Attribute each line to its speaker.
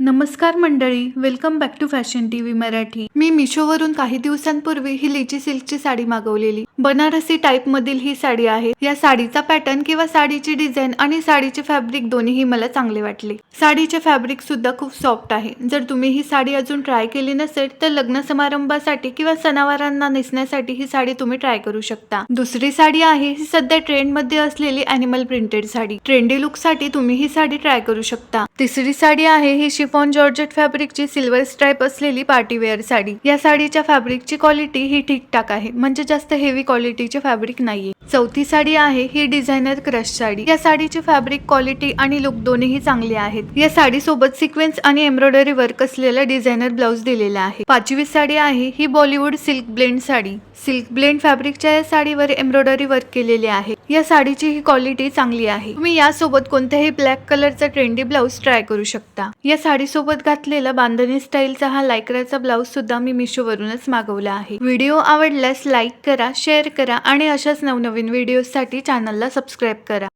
Speaker 1: नमस्कार मंडळी welcome back to fashion T V Marathi. मी मिशोवरून काही दिवसांपूर्वी ही लिची सिल्कची साडी मागवलेली. बनारसी टाईप मधील ही साडी आहे. या साडीचा पॅटर्न किंवा साडीची डिझाईन आणि साडीचे फॅब्रिक दोन्हीही मला चांगले वाटले. साडीचे फॅब्रिक सुद्धा खूप सॉफ्ट आहे. जर तुम्ही ही साडी अजून ट्राय केली नसेल तर लग्न समारंभासाठी किंवा सणावारांना नेसण्यासाठी ही साडी तुम्ही ट्राय करू शकता. दुसरी साडी आहे ही सध्या ट्रेंडमध्ये असलेली अॅनिमल प्रिंटेड साडी. ट्रेंडी लुकसाठी तुम्ही ही साडी ट्राय करू शकता. तिसरी साडी आहे ही शिफॉन जॉर्जेट फॅब्रिकची सिल्वर स्ट्राईप असलेली पार्टीवेअर साडी. या साडीच्या फॅब्रिकची क्वालिटी ही ठीकठाक आहे. म्हणजे जास्त हेवी क्वालिटीचे फॅब्रिक नाही आहे चौथी साडी आहे ही डिझायनर क्रश साडी. या साडीची फॅब्रिक क्वालिटी आणि लुक दोन्ही चांगले आहेत. या साडी सोबत सिक्वेन्स आणि एम्ब्रॉयडरी वर्क असलेला डिझायनर ब्लाउज दिलेला आहे. पाचवी साडी आहे ही Bollywood silk blend sari. Silk blend फॅब्रिकच्या या साडीवर एम्ब्रॉयडरी वर्क केलेले आहे. या साडीची ही क्वालिटी चांगली आहे. तुम्ही यासोबत कोणत्याही ब्लॅक कलरचा ट्रेंडी ब्लाउज ट्राय करू शकता. या साडी सोबत घातलेला बांधणी स्टाईलचा हा लायकराचा ब्लाउज सुद्धा मी मिशोवरूनच मागवला आहे. व्हिडिओ आवडल्यास लाईक करा शेअर करा आणि अशाच नवनवीन व्हिडिओसाठी चॅनलला सबस्क्राईब करा.